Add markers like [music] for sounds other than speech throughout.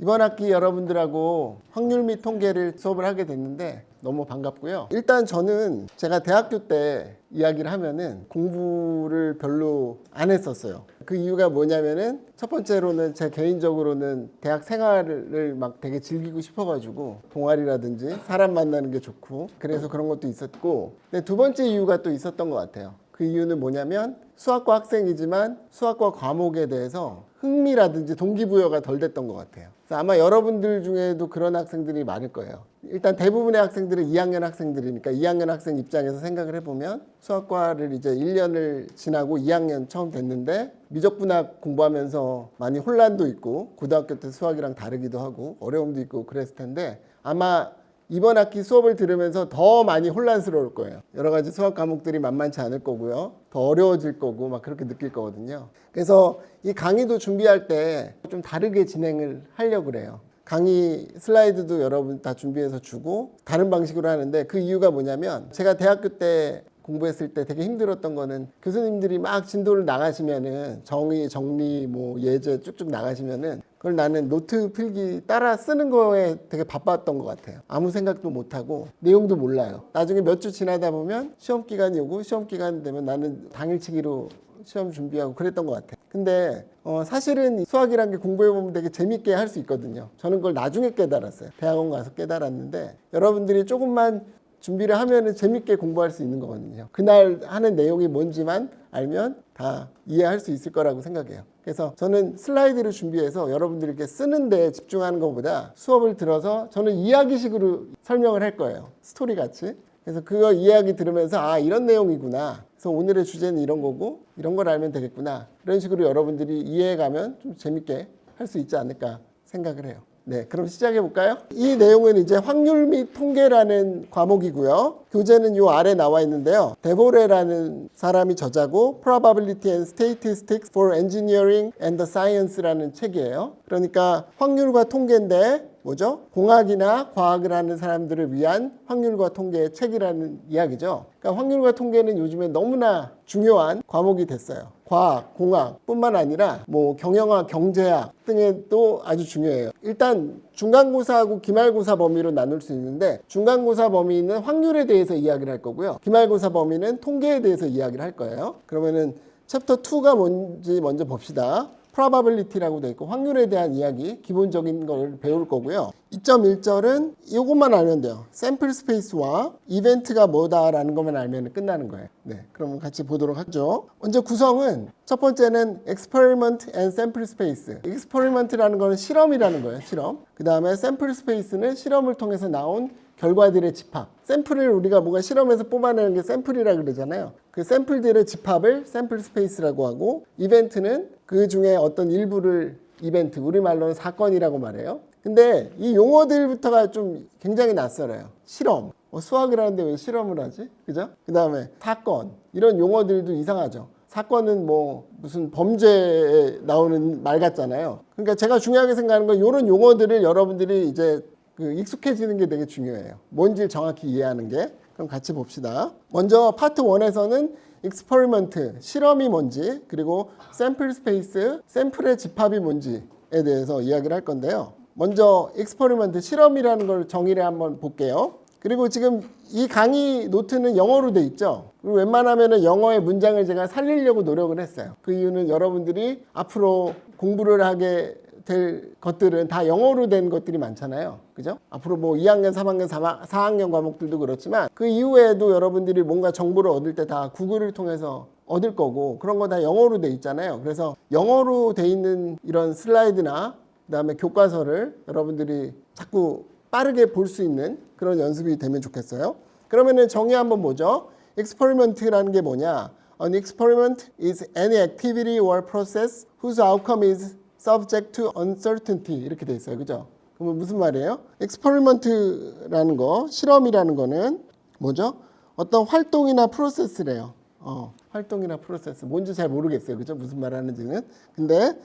이번 학기 여러분들하고 확률 및 통계를 수업을 하게 됐는데 너무 반갑고요. 일단 저는 제가 대학교 때 이야기를 하면은 공부를 별로 안 했었어요. 그 이유가 뭐냐면은 첫 번째로는 제 개인적으로는 대학 생활을 막 되게 즐기고 싶어가지고 동아리라든지 사람 만나는 게 좋고 그래서 그런 것도 있었고 근데 두 번째 이유가 또 있었던 것 같아요. 그 이유는 뭐냐면 수학과 학생이지만 수학과 과목에 대해서 흥미라든지 동기부여가 덜 됐던 것 같아요. 그래서 아마 여러분들 중에도 그런 학생들이 많을 거예요. 일단 대부분의 학생들은 2학년 학생들이니까 2학년 학생 입장에서 생각을 해보면 수학과를 이제 1년을 지나고 2학년 처음 됐는데 미적분학 공부하면서 많이 혼란도 있고 고등학교 때 수학이랑 다르기도 하고 어려움도 있고 그랬을 텐데 아마 이번 학기 수업을 들으면서 더 많이 혼란스러울 거예요. 여러 가지 수학 과목들이 만만치 않을 거고요. 더 어려워질 거고 막 그렇게 느낄 거거든요. 그래서 이 강의도 준비할 때 좀 다르게 진행을 하려고 그래요. 강의 슬라이드도 여러분 다 준비해서 주고 다른 방식으로 하는데 그 이유가 뭐냐면 제가 대학교 때 공부했을 때 되게 힘들었던 거는 교수님들이 막 진도를 나가시면은 정의, 정리, 뭐 예제 쭉쭉 나가시면은 그걸 나는 노트 필기 따라 쓰는 거에 되게 바빴던 것 같아요. 아무 생각도 못 하고 내용도 몰라요. 나중에 몇 주 지나다 보면 시험 기간이 오고 시험 기간 되면 나는 당일치기로 시험 준비하고 그랬던 것 같아요. 근데 어, 사실은 이 수학이란 게 공부해 보면 되게 재밌게 할 수 있거든요. 저는 그걸 나중에 깨달았어요. 대학원 가서 깨달았는데 여러분들이 조금만 준비를 하면은 재밌게 공부할 수 있는 거거든요. 그날 하는 내용이 뭔지만 알면 다 이해할 수 있을 거라고 생각해요. 그래서 저는 슬라이드를 준비해서 여러분들에게 쓰는 데 집중하는 것보다 수업을 들어서 저는 이야기식으로 설명을 할 거예요. 스토리 같이. 그래서 그거 이야기 들으면서 아 이런 내용이구나. 그래서 오늘의 주제는 이런 거고 이런 걸 알면 되겠구나. 이런 식으로 여러분들이 이해해가면 좀 재밌게 할 수 있지 않을까 생각을 해요. 네, 그럼 시작해 볼까요? 이 내용은 이제 확률 및 통계라는 과목이고요. 교재는 요 아래 나와 있는데요. 데보레라는 사람이 저자고 Probability and Statistics for Engineering and the Science라는 책이에요. 그러니까 확률과 통계인데 뭐죠? 공학이나 과학을 하는 사람들을 위한 확률과 통계의 책이라는 이야기죠. 그러니까 확률과 통계는 요즘에 너무나 중요한 과목이 됐어요. 과학, 공학뿐만 아니라 뭐 경영학, 경제학 등에도 아주 중요해요. 일단 중간고사하고 기말고사 범위로 나눌 수 있는데 중간고사 범위는 확률에 대해서 이야기를 할 거고요. 기말고사 범위는 통계에 대해서 이야기를 할 거예요. 그러면은 챕터 2가 뭔지 먼저 봅시다. Probability라고 돼 있고 확률에 대한 이야기 기본적인 걸 배울 거고요. 2.1절은 이것만 알면 돼요. 샘플 스페이스와 이벤트가 뭐다라는 것만 알면 끝나는 거예요. 네, 그럼 같이 보도록 하죠. 먼저 구성은 첫 번째는 experiment and sample space. experiment라는 거는 실험이라는 거예요. 실험. 그 다음에 sample space는 실험을 통해서 나온 결과들의 집합. 샘플을 우리가 뭔가 실험에서 뽑아내는 게 샘플이라 그러잖아요. 그 샘플들의 집합을 샘플 스페이스라고 하고 이벤트는 그 중에 어떤 일부를 이벤트, 우리말로는 사건이라고 말해요. 근데 이 용어들부터가 좀 굉장히 낯설어요. 실험. 뭐 수학을 하는데 왜 실험을 하지? 그죠? 그 다음에 사건. 이런 용어들도 이상하죠. 사건은 뭐 무슨 범죄에 나오는 말 같잖아요. 그러니까 제가 중요하게 생각하는 건 이런 용어들을 여러분들이 이제 그 익숙해지는 게 되게 중요해요. 뭔지 정확히 이해하는 게. 그럼 같이 봅시다. 먼저 파트 1에서는 익스퍼리먼트, 실험이 뭔지, 그리고 샘플 스페이스, 샘플의 집합이 뭔지에 대해서 이야기를 할 건데요. 먼저 익스퍼리먼트, 실험이라는 걸 정의를 한번 볼게요. 그리고 지금 이 강의 노트는 영어로 돼 있죠. 그리고 웬만하면 영어의 문장을 제가 살리려고 노력을 했어요. 그 이유는 여러분들이 앞으로 공부를 하게 될 것들은 다 영어로 된 것들이 많잖아요. 그죠? 앞으로 뭐 2학년, 3학년, 4학년 과목들도 그렇지만 그 이후에도 여러분들이 뭔가 정보를 얻을 때 다 구글을 통해서 얻을 거고 그런 거 다 영어로 돼 있잖아요. 그래서 영어로 돼 있는 이런 슬라이드나 그다음에 교과서를 여러분들이 자꾸 빠르게 볼 수 있는 그런 연습이 되면 좋겠어요. 그러면은 정의 한번 보죠. experiment라는 게 뭐냐? An experiment is any activity or process whose outcome is subject to uncertainty 이렇게 돼 있어요. 그죠? 그러면 무슨 말이에요? experiment라는 거, 실험이라는 거는 뭐죠? 어떤 활동이나 프로세스래요. 어, 활동이나 프로세스. 뭔지 잘 모르겠어요. 그죠? 무슨 말 하는지는. 근데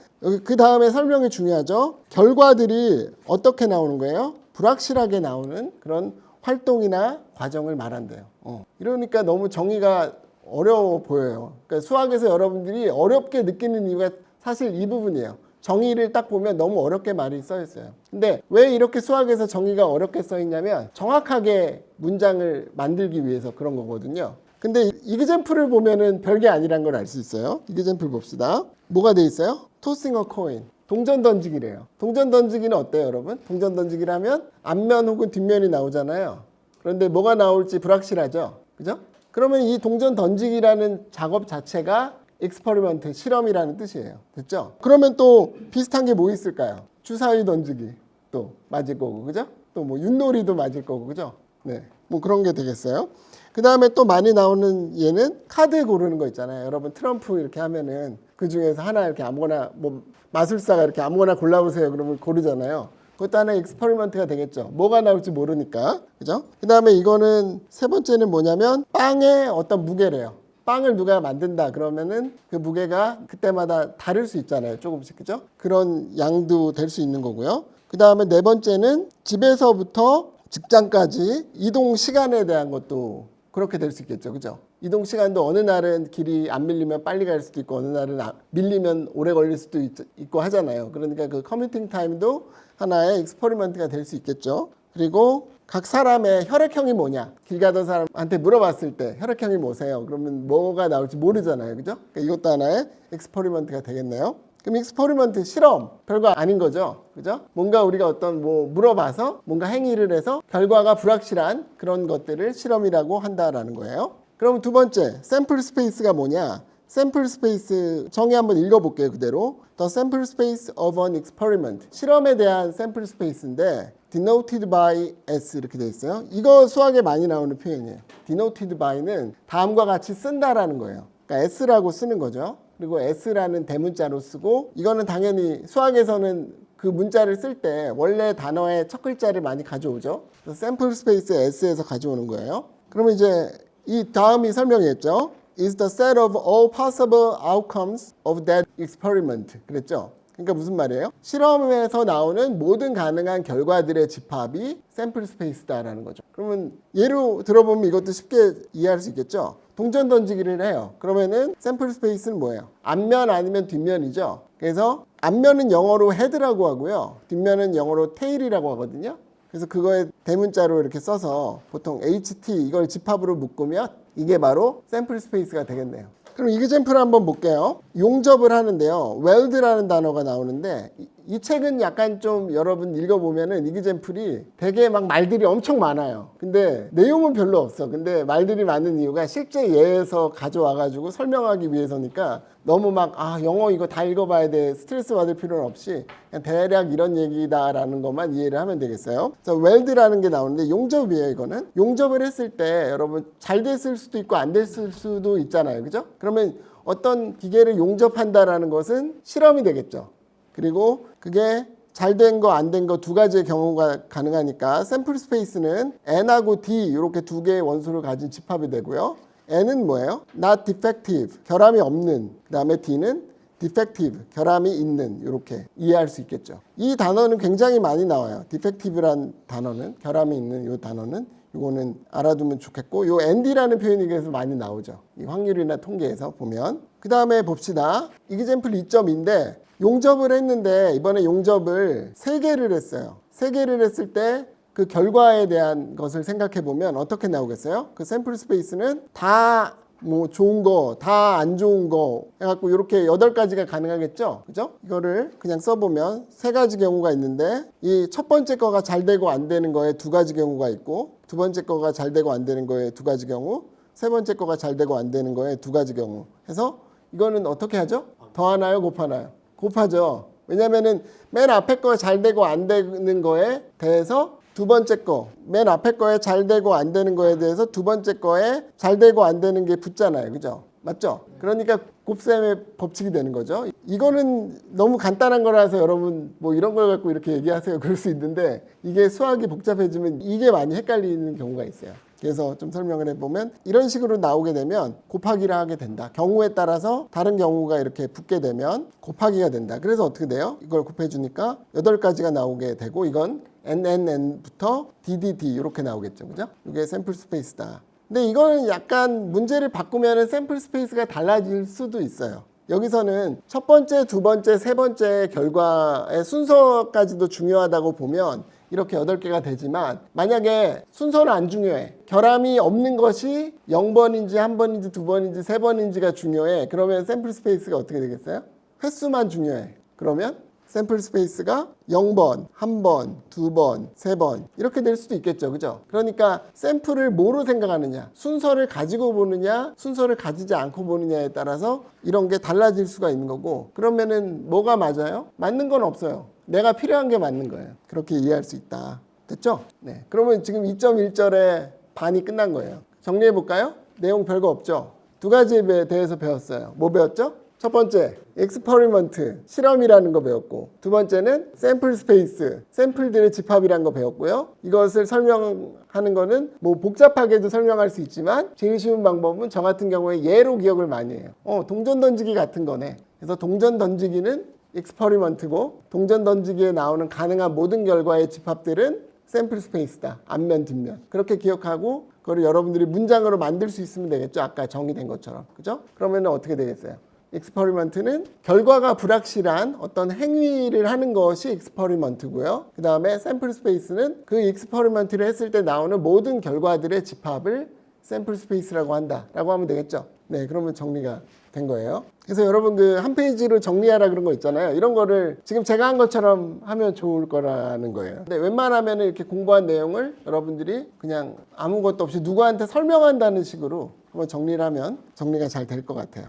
그 다음에 설명이 중요하죠. 결과들이 어떻게 나오는 거예요? 불확실하게 나오는 그런 활동이나 과정을 말한대요. 어. 이러니까 너무 정의가 어려워 보여요. 그러니까 수학에서 여러분들이 어렵게 느끼는 이유가 사실 이 부분이에요. 정의를 딱 보면 너무 어렵게 말이 써 있어요. 근데 왜 이렇게 수학에서 정의가 어렵게 써 있냐면 정확하게 문장을 만들기 위해서 그런 거거든요. 근데 이그젠플을 보면은 별게 아니란 걸 알 수 있어요. 이그젠플 봅시다. 뭐가 돼 있어요? 토싱 어 코인. 동전 던지기래요. 동전 던지기는 어때요, 여러분? 동전 던지기라면 앞면 혹은 뒷면이 나오잖아요. 그런데 뭐가 나올지 불확실하죠. 그죠? 그러면 이 동전 던지기라는 작업 자체가 익스퍼리먼트 실험이라는 뜻이에요. 됐죠? 그러면 또 비슷한 게 뭐 있을까요? 주사위 던지기 또 맞을 거고, 그죠? 또 뭐 윷놀이도 맞을 거고, 그죠? 네. 뭐 그런 게 되겠어요. 그 다음에 또 많이 나오는 얘는 카드 고르는 거 있잖아요. 여러분 트럼프 이렇게 하면은 그 중에서 하나 이렇게 아무거나 뭐 마술사가 이렇게 아무거나 골라보세요. 그러면 고르잖아요. 그것도 하나의 익스퍼리먼트가 되겠죠. 뭐가 나올지 모르니까. 그죠? 그 다음에 이거는 세 번째는 뭐냐면 빵의 어떤 무게래요. 빵을 누가 만든다 그러면은 그 무게가 그때마다 다를 수 있잖아요. 조금씩. 그죠? 그런 양도 될 수 있는 거고요. 그 다음에 네 번째는 집에서부터 직장까지 이동 시간에 대한 것도 그렇게 될 수 있겠죠. 그죠? 이동 시간도 어느 날은 길이 안 밀리면 빨리 갈 수도 있고 어느 날은 아- 밀리면 오래 걸릴 수도 있, 고 하잖아요. 그러니까 그 커뮤팅 타임도 하나의 익스퍼리먼트가 될 수 있겠죠. 그리고 각 사람의 혈액형이 뭐냐 길 가던 사람한테 물어봤을 때 혈액형이 뭐세요? 그러면 뭐가 나올지 모르잖아요. 그죠? 그러니까 이것도 하나의 익스퍼리먼트가 되겠네요. 그럼 익스퍼리먼트 실험 별거 아닌 거죠. 그죠? 뭔가 우리가 어떤 뭐 물어봐서 뭔가 행위를 해서 결과가 불확실한 그런 것들을 실험이라고 한다라는 거예요. 그럼 두 번째, 샘플 스페이스가 뭐냐? 샘플 스페이스 정의 한번 읽어볼게요 그대로. The sample space of an experiment. 실험에 대한 샘플 스페이스인데 denoted by s 이렇게 돼 있어요. 이거 수학에 많이 나오는 표현이에요. denoted by는 다음과 같이 쓴다라는 거예요. 그러니까 s라고 쓰는 거죠. 그리고 s라는 대문자로 쓰고 이거는 당연히 수학에서는 그 문자를 쓸 때 원래 단어의 첫 글자를 많이 가져오죠. 샘플 스페이스 s에서 가져오는 거예요. 그러면 이제 이 다음이 설명했죠. is the set of all possible outcomes of that experiment. 그랬죠. 그러니까 무슨 말이에요? 실험에서 나오는 모든 가능한 결과들의 집합이 샘플 스페이스다라는 거죠. 그러면 예로 들어보면 이것도 쉽게 이해할 수 있겠죠. 동전 던지기를 해요. 그러면은 샘플 스페이스는 뭐예요? 앞면 아니면 뒷면이죠. 그래서 앞면은 영어로 헤드라고 하고요. 뒷면은 영어로 테일이라고 하거든요. 그래서 그거에 대문자로 이렇게 써서 보통 HT 이걸 집합으로 묶으면 이게 바로 샘플 스페이스가 되겠네요. 그럼 이그젠플 한번 볼게요. 용접을 하는데요. 웰드라는 단어가 나오는데 이, 이 책은 약간 좀 여러분 읽어보면은 이그젠플이 되게 막 말들이 엄청 많아요. 근데 내용은 별로 없어. 근데 말들이 많은 이유가 실제 예에서 가져와가지고 설명하기 위해서니까 너무 막 아 영어 이거 다 읽어봐야 돼 스트레스 받을 필요는 없이 그냥 대략 이런 얘기다라는 것만 이해를 하면 되겠어요. 그래서 웰드라는 게 나오는데 용접이에요 이거는 용접을 했을 때 여러분 잘 됐을 수도 있고 안 됐을 수도 있잖아요, 그죠? 그러면 어떤 기계를 용접한다라는 것은 실험이 되겠죠. 그리고 그게 잘 된 거 안 된 거 두 가지의 경우가 가능하니까 샘플 스페이스는 n하고 d 이렇게 두 개의 원소를 가진 집합이 되고요. n은 뭐예요? not defective 결함이 없는 그 다음에 d는 defective 결함이 있는 이렇게 이해할 수 있겠죠. 이 단어는 굉장히 많이 나와요. defective란 단어는 결함이 있는 이 단어는 이거는 알아두면 좋겠고 요 ND라는 표현이 그래서 많이 나오죠. 이 확률이나 통계에서 보면 그 다음에 봅시다. 이그젠플 2.2인데 용접을 했는데 이번에 용접을 세 개를 했어요. 세 개를 했을 때 그 결과에 대한 것을 생각해 보면 어떻게 나오겠어요? 그 샘플 스페이스는 다뭐 좋은 거, 다 안 좋은 거 해갖고 이렇게 여덟 가지가 가능하겠죠? 그죠? 이거를 그냥 써보면 세 가지 경우가 있는데 이 첫 번째 거가 잘 되고 안 되는 거에 두 가지 경우가 있고 두 번째 거가 잘 되고 안 되는 거에 두 가지 경우 세 번째 거가 잘 되고 안 되는 거에 두 가지 경우 해서 이거는 어떻게 하죠? 더하나요? 곱하나요? 곱하죠. 왜냐면은 맨 앞에 거잘 되고 안 되는 거에 대해서 두 번째 거, 맨 앞에 거에 잘 되고 안 되는 거에 대해서 두 번째 거에 잘 되고 안 되는 게 붙잖아요. 그죠? 맞죠? 그러니까 곱셈의 법칙이 되는 거죠. 이거는 너무 간단한 거라서 여러분 뭐 이런 걸 갖고 이렇게 얘기하세요. [laughs] 그럴 수 있는데 이게 수학이 복잡해지면 이게 많이 헷갈리는 경우가 있어요. 그래서 좀 설명을 해보면 이런 식으로 나오게 되면 곱하기를 하게 된다. 경우에 따라서 다른 경우가 이렇게 붙게 되면 곱하기가 된다. 그래서 어떻게 돼요? 이걸 곱해주니까 여덟 가지가 나오게 되고 이건 NNN부터 DDD 이렇게 나오겠죠. 그죠? 이게 샘플 스페이스다. 근데 이거는 약간 문제를 바꾸면 샘플 스페이스가 달라질 수도 있어요. 여기서는 첫 번째, 두 번째, 세 번째 결과의 순서까지도 중요하다고 보면 이렇게 여덟 개가 되지만 만약에 순서는 안 중요해. 결함이 없는 것이 0번인지 한 번인지 두 번인지 세 번인지가 중요해. 그러면 샘플 스페이스가 어떻게 되겠어요? 횟수만 중요해. 그러면 샘플 스페이스가 0번, 1번, 2번, 3번 이렇게 될 수도 있겠죠. 그죠? 그러니까 샘플을 뭐로 생각하느냐 순서를 가지고 보느냐 순서를 가지지 않고 보느냐에 따라서 이런 게 달라질 수가 있는 거고 그러면은 뭐가 맞아요? 맞는 건 없어요. 내가 필요한 게 맞는 거예요. 그렇게 이해할 수 있다. 됐죠? 네. 그러면 지금 2.1절에 반이 끝난 거예요. 정리해 볼까요? 내용 별거 없죠? 두 가지에 대해서 배웠어요. 뭐 배웠죠? 첫 번째, 엑스퍼리먼트, 실험이라는 거 배웠고, 두 번째는 샘플 스페이스, 샘플들의 집합이라는 거 배웠고요. 이것을 설명하는 거는 뭐 복잡하게도 설명할 수 있지만, 제일 쉬운 방법은 저 같은 경우에 예로 기억을 많이 해요. 어, 동전 던지기 같은 거네. 그래서 동전 던지기는 엑스퍼리먼트고, 동전 던지기에 나오는 가능한 모든 결과의 집합들은 샘플 스페이스다. 앞면, 뒷면. 그렇게 기억하고, 그걸 여러분들이 문장으로 만들 수 있으면 되겠죠. 아까 정의된 것처럼. 그죠? 그러면 어떻게 되겠어요? 익스퍼리먼트는 결과가 불확실한 어떤 행위를 하는 것이 익스퍼리먼트고요. 그 다음에 샘플 스페이스는 그 익스퍼리먼트를 했을 때 나오는 모든 결과들의 집합을 샘플 스페이스라고 한다라고 하면 되겠죠. 네, 그러면 정리가 된 거예요. 그래서 여러분 그 한 페이지로 정리하라 그런 거 있잖아요. 이런 거를 지금 제가 한 것처럼 하면 좋을 거라는 거예요. 근데 웬만하면 이렇게 공부한 내용을 여러분들이 그냥 아무것도 없이 누구한테 설명한다는 식으로 한번 정리를 하면 정리가 잘 될 것 같아요.